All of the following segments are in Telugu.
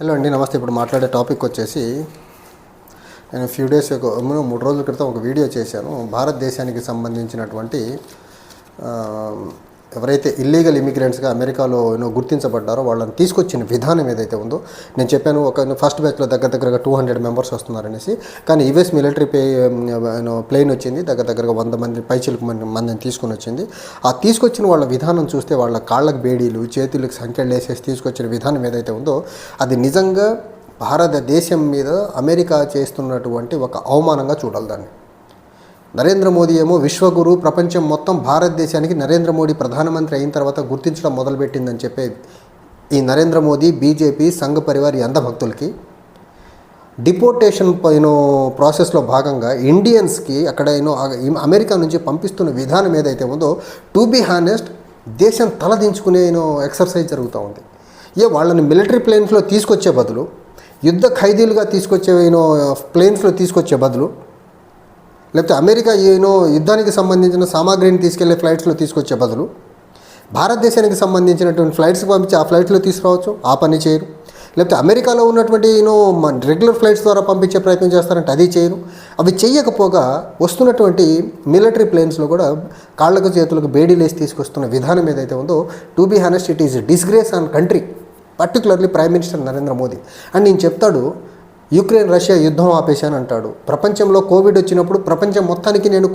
హలో అండి నమస్తే. ఇప్పుడు మాట్లాడే టాపిక్ వచ్చేసి నేను ఫ్యూ డేస్ మూడు రోజుల క్రితం ఒక వీడియో చేశాను. భారతదేశానికి సంబంధించినటువంటి ఎవరైతే ఇల్లీగల్ ఇమిగ్రెంట్స్గా అమెరికాలో యూనో గుర్తించబడ్డారో వాళ్ళని తీసుకొచ్చిన విధానం ఏదైతే ఉందో నేను చెప్పాను ఒక ఫస్ట్ బ్యాచ్లో దగ్గర దగ్గరగా టూ హండ్రెడ్ మెంబర్స్ వస్తున్నారనేసి కానీ యుఎస్ మిలిటరీ పే ప్లేన్ వచ్చింది దగ్గర దగ్గరగా వంద మంది పైచిలకు మంది మందిని తీసుకొని వచ్చింది. ఆ తీసుకొచ్చిన వాళ్ళ విధానం చూస్తే వాళ్ళ కాళ్ళకు బేడీలు చేతులకు సంఖ్యలు వేసేసి తీసుకొచ్చిన విధానం ఏదైతే ఉందో అది నిజంగా భారతదేశం మీద అమెరికా చేస్తున్నటువంటి ఒక అవమానంగా చూడాలి దాన్ని. నరేంద్ర మోదీ ఏమో విశ్వగురు ప్రపంచం మొత్తం భారతదేశానికి నరేంద్ర మోడీ ప్రధానమంత్రి అయిన తర్వాత గుర్తించడం మొదలుపెట్టిందని చెప్పే ఈ నరేంద్ర మోదీ బీజేపీ సంఘ పరివార్ ఈ అంధభక్తులకి. డిపోర్టేషన్ పైన ప్రాసెస్లో భాగంగా ఇండియన్స్కి అక్కడ ఏనో అమెరికా నుంచి పంపిస్తున్న విధానం ఏదైతే ఉందో టు బీ హానెస్ట్ దేశం తలదించుకునే ఎక్సర్సైజ్ జరుగుతూ ఉంది. ఏ వాళ్ళని మిలిటరీ ప్లేన్స్లో తీసుకొచ్చే బదులు యుద్ధ ఖైదీలుగా తీసుకొచ్చే ప్లేన్స్లో తీసుకొచ్చే బదులు లేకపోతే అమెరికా ఏనో యుద్ధానికి సంబంధించిన సామాగ్రిని తీసుకెళ్ళే ఫ్లైట్స్లో తీసుకొచ్చే బదులు భారతదేశానికి సంబంధించినటువంటి ఫ్లైట్స్కి పంపించి ఆ ఫ్లైట్లో తీసుకురావచ్చు ఆ పని చేయరు. లేకపోతే అమెరికాలో ఉన్నటువంటి యూనో రెగ్యులర్ ఫ్లైట్స్ ద్వారా పంపించే ప్రయత్నం చేస్తారంటే అది చేయరు. అవి చేయకపోగా వస్తున్నటువంటి మిలిటరీ ప్లేన్స్లో కూడా కాళ్ళకు చేతులకు బేడీలేసి తీసుకొస్తున్న విధానం ఏదైతే ఉందో to be honest it is disgrace on country particularly prime minister Narendra Modi and నేను చెప్తాడు యుక్రెయిన్ రష్యా యుద్ధం ఆపేశాను అంటాడు. ప్రపంచంలో కోవిడ్ వచ్చినప్పుడు ప్రపంచం మొత్తానికి నేను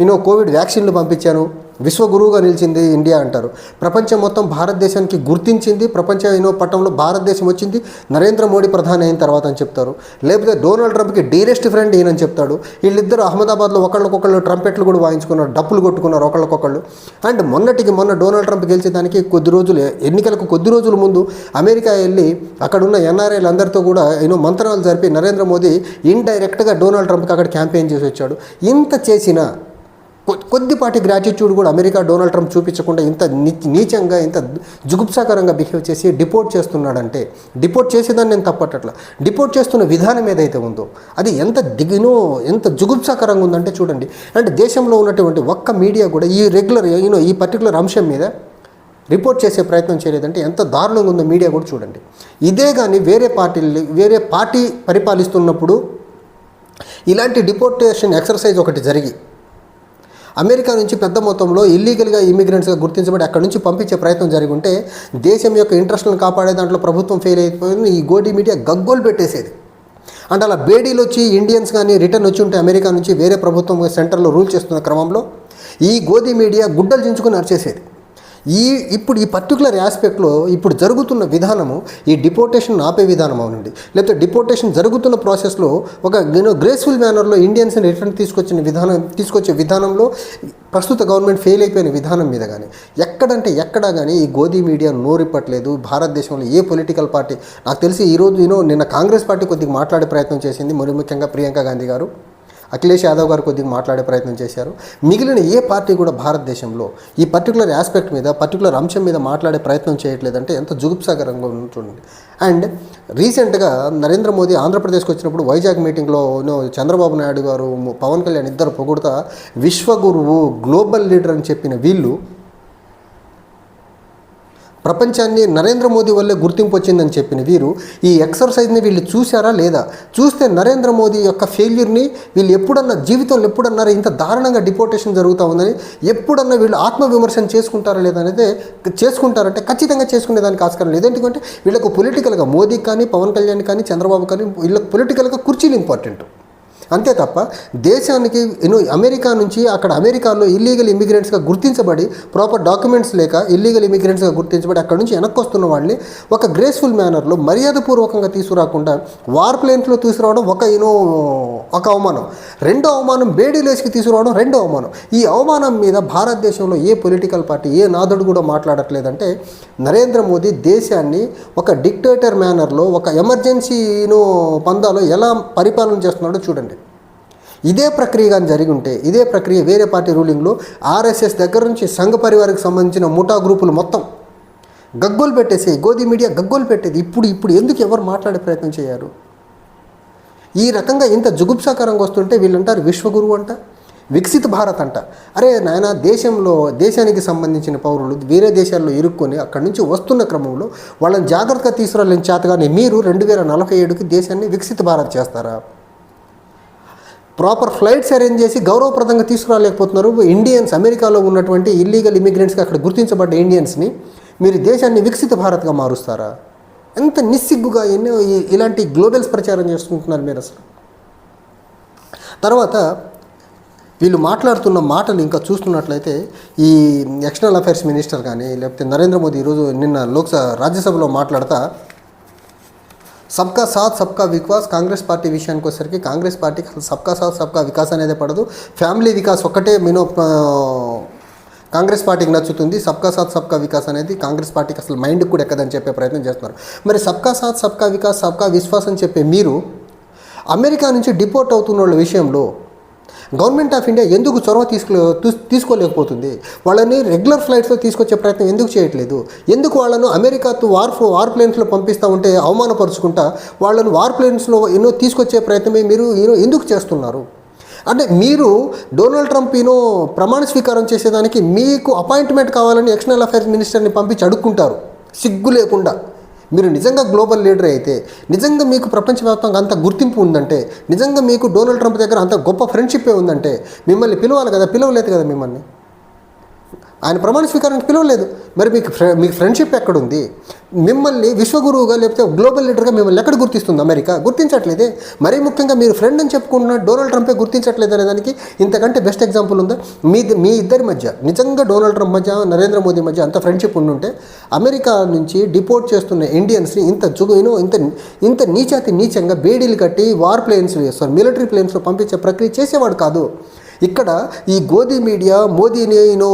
నేను కోవిడ్ వ్యాక్సిన్లు పంపించాను. విశ్వగురువుగా నిలిచింది ఇండియా అంటారు. ప్రపంచం మొత్తం భారతదేశానికి గుర్తించింది ప్రపంచ ఎన్నో పట్టంలో భారతదేశం వచ్చింది నరేంద్ర మోడీ ప్రధాని అయిన తర్వాత అని చెప్తారు. లేకపోతే డొనాల్డ్ ట్రంప్కి డీరెస్ట్ ఫ్రెండ్ ఈయనని చెప్తాడు. వీళ్ళిద్దరు అహ్మదాబాద్లో ఒకళ్ళకొకళ్ళు ట్రంపెట్లు కూడా వాయించుకున్నారు డప్పులు కొట్టుకున్నారు ఒకళ్ళకొకళ్ళు. అండ్ మొన్నటికి మొన్న డొనాల్డ్ ట్రంప్ గెలిచేదానికి కొద్ది రోజులు ఎన్నికలకు కొద్ది రోజుల ముందు అమెరికా వెళ్ళి అక్కడున్న ఎన్ఆర్ఐలు అందరితో కూడా ఎన్నో మంత్రాలు జరిపి నరేంద్ర మోదీ ఇండైరెక్ట్గా డొనాల్డ్ ట్రంప్కి అక్కడ క్యాంపెయిన్ చేసి వచ్చాడు. ఇంత చేసినా కొద్దిపాటి గ్రాటిట్యూడ్ కూడా అమెరికా డొనాల్డ్ ట్రంప్ చూపించకుండా ఇంత నీచంగా ఇంత జుగుప్సాకరంగా బిహేవ్ చేసి డిపోర్ట్ చేస్తున్నాడంటే డిపోర్ట్ చేసేదాన్ని నేను తప్పట్ల. డిపోర్ట్ చేస్తున్న విధానం ఏదైతే ఉందో అది ఎంత దిగినో ఎంత జుగుప్సాకరంగా ఉందంటే చూడండి. అంటే దేశంలో ఉన్నటువంటి ఒక్క మీడియా కూడా ఈ రెగ్యులర్ యూనో ఈ పర్టికులర్ అంశం మీద రిపోర్ట్ చేసే ప్రయత్నం చేయలేదంటే ఎంత దారుణంగా ఉందో మీడియా కూడా చూడండి. ఇదే కానీ వేరే పార్టీలు వేరే పార్టీ పరిపాలిస్తున్నప్పుడు ఇలాంటి డిపోర్టేషన్ ఎక్సర్సైజ్ ఒకటి జరిగి అమెరికా నుంచి పెద్ద మొత్తంలో ఇల్లీగల్గా ఇమిగ్రెంట్స్గా గుర్తించబడి అక్కడ నుంచి పంపించే ప్రయత్నం జరిగి ఉంటే దేశం యొక్క ఇంట్రెస్ట్లను కాపాడే దాంట్లో ప్రభుత్వం ఫెయిల్ అయిపోయింది. ఈ గోడీ మీడియా గగ్గోలు పెట్టేసేది. అంటే అలా బేడీలు వచ్చి ఇండియన్స్ కానీ రిటర్న్ వచ్చి ఉంటే అమెరికా నుంచి వేరే ప్రభుత్వం సెంటర్లో రూల్ చేస్తున్న క్రమంలో ఈ గోధి మీడియా గుడ్డలు చించుకుని నడిచేసేది ఈ ఇప్పుడు ఈ పర్టికులర్ ఆస్పెక్ట్లో ఇప్పుడు జరుగుతున్న విధానము ఈ డిపోర్టేషన్ ఆపే విధానం అవునండి. లేకపోతే డిపోర్టేషన్ జరుగుతున్న ప్రాసెస్లో ఒక యూనో గ్రేస్ఫుల్ మేనర్లో ఇండియన్స్ని రిటర్న్ తీసుకొచ్చిన విధానం తీసుకొచ్చే విధానంలో ప్రస్తుత గవర్నమెంట్ ఫెయిల్ అయిపోయిన విధానం మీద కానీ ఎక్కడంటే ఎక్కడా కానీ ఈ గోధి మీడియా నోరిప్పట్లేదు భారతదేశంలో ఏ పొలిటికల్ పార్టీ నాకు తెలిసి ఈరోజు నేను నిన్న కాంగ్రెస్ పార్టీ కొద్దిగా మాట్లాడే ప్రయత్నం చేసింది. మరి ముఖ్యంగా ప్రియాంక గాంధీ గారు. అఖిలేష్ యాదవ్ గారు కొద్దిగా మాట్లాడే ప్రయత్నం చేశారు. మిగిలిన ఏ పార్టీ కూడా భారతదేశంలో ఈ పర్టికులర్ ఆస్పెక్ట్ మీద పర్టికులర్ అంశం మీద మాట్లాడే ప్రయత్నం చేయట్లేదంటే ఎంత జుగుప్సాకరంగా ఉంటుంది అండ్ రీసెంట్గా నరేంద్ర మోదీ ఆంధ్రప్రదేశ్కి వచ్చినప్పుడు వైజాగ్ మీటింగ్లో చంద్రబాబు నాయుడు గారు పవన్ కళ్యాణ్ ఇద్దరు పొగుడుతా విశ్వగురువు గ్లోబల్ లీడర్ అని చెప్పిన వీళ్ళు ప్రపంచాన్ని నరేంద్ర మోదీ వల్లే గుర్తింపు వచ్చిందని చెప్పిన వీరు ఈ ఎక్సర్సైజ్ని వీళ్ళు చూశారా లేదా? చూస్తే నరేంద్ర మోదీ యొక్క ఫెయిల్యూర్ని వీళ్ళు ఎప్పుడన్నా జీవితంలో ఎప్పుడన్నారా ఇంత దారుణంగా డిపోర్టేషన్ జరుగుతూ ఉందని ఎప్పుడన్నా వీళ్ళు ఆత్మవిమర్శన చేసుకుంటారా లేదా అనేది చేసుకుంటారంటే ఖచ్చితంగా చేసుకునేదానికి ఆస్కారం లేదు. ఎందుకంటే వీళ్ళకు పొలిటికల్గా మోదీ కానీ పవన్ కళ్యాణ్ కానీ చంద్రబాబు కానీ వీళ్ళకి పొలిటికల్గా కుర్చీలు ఇంపార్టెంట్ అంతే తప్ప దేశానికి అమెరికా నుంచి అక్కడ అమెరికాలో ఇల్లీగల్ ఇమిగ్రెంట్స్గా గుర్తించబడి ప్రాపర్ డాక్యుమెంట్స్ లేక ఇల్లీగల్ ఇమిగ్రెంట్స్గా గుర్తించబడి అక్కడ నుంచి వెనక్కి వస్తున్న వాళ్ళని ఒక గ్రేస్ఫుల్ మేనర్లో మర్యాదపూర్వకంగా తీసుకురాకుండా వార్ ప్లేన్స్లో తీసుకురావడం ఒక యూనో ఒక అవమానం. రెండో అవమానం బేడీలేస్కి తీసుకురావడం రెండో అవమానం. ఈ అవమానం మీద భారతదేశంలో ఏ పొలిటికల్ పార్టీ ఏ నాదుడు కూడా మాట్లాడట్లేదంటే నరేంద్ర మోదీ దేశాన్ని ఒక డిక్టేటర్ మేనర్లో ఒక ఎమర్జెన్సీను పందాలో ఎలా పరిపాలన చేస్తున్నాడో చూడండి. ఇదే ప్రక్రియ కానీ జరిగి ఉంటే ఇదే ప్రక్రియ వేరే పార్టీ రూలింగ్లో ఆర్ఎస్ఎస్ దగ్గర నుంచి సంఘ పరివారికి సంబంధించిన ముఠా గ్రూపులు మొత్తం గగ్గోలు పెట్టేసి గోధి మీడియా గగ్గోలు పెట్టేది ఇప్పుడు ఇప్పుడు ఎందుకు ఎవరు మాట్లాడే ప్రయత్నం చేయారు? ఈ రకంగా ఇంత జుగుప్సాకరంగా వస్తుంటే వీళ్ళంటారు విశ్వగురువు అంట వికసిత భారత్ అంట. అరే నాయన దేశంలో దేశానికి సంబంధించిన పౌరులు వేరే దేశాల్లో ఇరుక్కొని అక్కడి నుంచి వస్తున్న క్రమంలో వాళ్ళని జాగ్రత్తగా తీసుకురాలేని చేతగానే మీరు రెండు వేల నలభై ఏడుకి దేశాన్ని వికసిత భారత్ చేస్తారా? ప్రాపర్ ఫ్లైట్స్ అరేంజ్ చేసి గౌరవప్రదంగా తీసుకురాలేకపోతున్నారు. ఇండియన్స్ అమెరికాలో ఉన్నటువంటి ఇల్లీగల్ ఇమిగ్రెంట్స్కి అక్కడ గుర్తించబడ్డ ఇండియన్స్ని మీరు దేశాన్ని వికసిత భారత్గా మారుస్తారా? ఎంత నిస్సిగ్గుగా ఎన్నో ఇలాంటి గ్లోబల్స్ ప్రచారం చేసుకుంటున్నారు మీరు అసలు. తర్వాత వీళ్ళు మాట్లాడుతున్న మాటలు ఇంకా చూస్తున్నట్లయితే ఈ ఎక్స్టర్నల్ అఫైర్స్ మినిస్టర్ కానీ లేకపోతే నరేంద్ర మోదీ ఈరోజు నిన్న లోక్సభ రాజ్యసభలో మాట్లాడతా సబ్కా సాత్ సబ్కా వికాస్ కాంగ్రెస్ పార్టీ విషయానికి వచ్చేసరికి కాంగ్రెస్ పార్టీకి అసలు సబ్కా సాత్ సబ్కా వికాస్ అనేది పడదు. ఫ్యామిలీ వికాస్ ఒక్కటే మినో కాంగ్రెస్ పార్టీకి నచ్చుతుంది. సబ్కా సాత్ సబ్కా వికాస్ అనేది కాంగ్రెస్ పార్టీకి అసలు మైండ్ కూడా ఎక్కదని చెప్పే ప్రయత్నం చేస్తున్నారు. మరి సబ్కా సాత్ సబ్కా వికాస్ సబ్కా విశ్వాస్ అని చెప్పే మీరు అమెరికా నుంచి డిపోర్ట్ అవుతున్న వాళ్ళ విషయంలో గవర్నమెంట్ ఆఫ్ ఇండియా ఎందుకు చొరవ తీసుకో తీసుకోలేకపోతుంది? వాళ్ళని రెగ్యులర్ ఫ్లైట్స్లో తీసుకొచ్చే ప్రయత్నం ఎందుకు చేయట్లేదు? ఎందుకు వాళ్ళను అమెరికాతో వార్ వార్ ప్లేన్స్లో పంపిస్తూ ఉంటే అవమానపరుచుకుంటా వాళ్ళను వార్ ప్లేన్స్లో ఎన్నో తీసుకొచ్చే ప్రయత్నమే మీరు ఎన్నో ఎందుకు చేస్తున్నారు? అంటే మీరు డొనాల్డ్ ట్రంప్ ఈనో ప్రమాణ స్వీకారం చేసేదానికి మీకు అపాయింట్మెంట్ కావాలని ఎక్స్టర్నల్ అఫైర్స్ మినిస్టర్ని పంపించి అడుక్కుంటారు. సిగ్గు లేకుండా. మీరు నిజంగా గ్లోబల్ లీడర్ అయితే నిజంగా మీకు ప్రపంచవ్యాప్తంగా అంత గుర్తింపు ఉందంటే నిజంగా మీకు డొనాల్డ్ ట్రంప్ దగ్గర అంత గొప్ప ఫ్రెండ్షిప్పే ఉందంటే మిమ్మల్ని పిలవాలి కదా పిలవలేదు కదా మిమ్మల్ని? ఆయన ప్రమాణ స్వీకారానికి పిలవలేదు. మరి మీకు మీకు ఫ్రెండ్షిప్ ఎక్కడుంది? మిమ్మల్ని విశ్వగురువుగా లేకపోతే గ్లోబల్ లీడర్గా మిమ్మల్ని ఎక్కడ గుర్తిస్తుంది అమెరికా? గుర్తించట్లేదే. మరీ ముఖ్యంగా మీరు ఫ్రెండ్ అని చెప్పుకుంటున్న డొనాల్డ్ ట్రంపే గుర్తించట్లేదు అనే దానికి ఇంతకంటే బెస్ట్ ఎగ్జాంపుల్ ఉందా? మీ మీ ఇద్దరి మధ్య నిజంగా డొనాల్డ్ ట్రంప్ మధ్య నరేంద్ర మోదీ మధ్య అంత ఫ్రెండ్షిప్ ఉండుంటే అమెరికా నుంచి డిపోర్ట్ చేస్తున్న ఇండియన్స్ని ఇంత జుగును ఇంత ఇంత నీచాతి నీచంగా బేడీలు కట్టి వార్ ప్లేన్స్ సారీ మిలిటరీ ప్లేన్స్లో పంపించే ప్రక్రియ చేసేవాడు కాదు. ఇక్కడ ఈ గోధి మీడియా మోదీని యూనో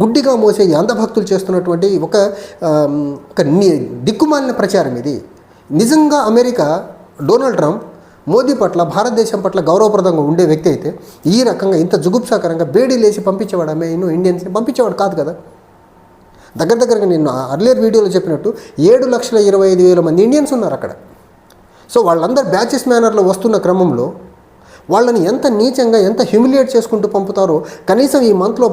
గుడ్డిగా మోసే ఈ అంధభక్తులు చేస్తున్నటువంటి ఒక ఒక దిక్కుమాలిన ప్రచారం ఇది. నిజంగా అమెరికా డొనాల్డ్ ట్రంప్ మోదీ పట్ల భారతదేశం పట్ల గౌరవప్రదంగా ఉండే వ్యక్తి అయితే ఈ రకంగా ఇంత జుగుప్సాకరంగా బేడీ లేచి పంపించేవాడు ఆమె ఇన్నో ఇండియన్స్ని పంపించేవాడు కాదు కదా. దగ్గర దగ్గరగా నేను అర్లియర్ వీడియోలో చెప్పినట్టు ఏడు లక్షల ఇరవై ఐదు వేల మంది ఇండియన్స్ ఉన్నారు అక్కడ. సో వాళ్ళందరూ బ్యాచెస్ మేనర్లో వస్తున్న క్రమంలో వాళ్ళని ఎంత నీచంగా ఎంత హ్యూమిలియేట్ చేసుకుంటూ పంపుతారో కనీసం ఈ మంత్లో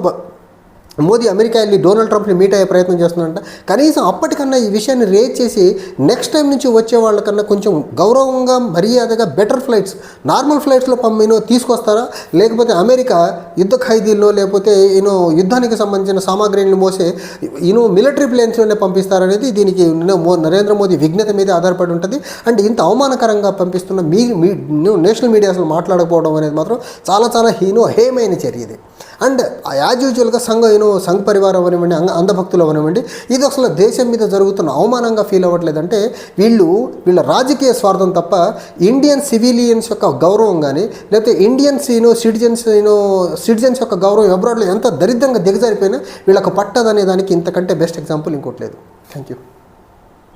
మోదీ అమెరికా వెళ్ళి డొనాల్డ్ ట్రంప్ని మీట్ అయ్యే ప్రయత్నం చేస్తున్నారంట కనీసం అప్పటికన్నా ఈ విషయాన్ని రేజ్ చేసి నెక్స్ట్ టైం నుంచి వచ్చే వాళ్ళకన్నా కొంచెం గౌరవంగా మర్యాదగా బెటర్ ఫ్లైట్స్ నార్మల్ ఫ్లైట్స్లో పంపినో తీసుకొస్తారా? లేకపోతే అమెరికా యుద్ధ ఖైదీల్లో లేకపోతే యూనో యుద్ధానికి సంబంధించిన సామాగ్రిని మోసే యూనో మిలిటరీ ప్లేన్స్లోనే పంపిస్తారనేది దీనికి నరేంద్ర మోదీ విఘ్నత మీద ఆధారపడి ఉంటుంది. అండ్ ఇంత అవమానకరంగా పంపిస్తున్న మీ నేషనల్ మీడియా అసలు మాట్లాడకపోవడం అనేది మాత్రం చాలా చాలా హీనో హేమైన చర్య ఇది. అండ్ యాజ్ యూజువల్గా సంఘం నేను సంఘ పరివారం అవనివ్వండి అంగ అంధభక్తులు అవనివ్వండి ఇది అసలు దేశం మీద జరుగుతున్న అవమానంగా ఫీల్ అవ్వట్లేదంటే వీళ్ళు వీళ్ళ రాజకీయ స్వార్థం తప్ప ఇండియన్ సివిలియన్స్ యొక్క గౌరవం కానీ లేకపోతే Indians you know citizens you know citizens యొక్క గౌరవం అబ్రాడ్లో ఎంత దరిద్రంగా దిగజారిపోయినా వీళ్ళకు పట్టదనే దానికి ఇంతకంటే బెస్ట్ ఎగ్జాంపుల్ ఇంకోటి లేదు. Thank you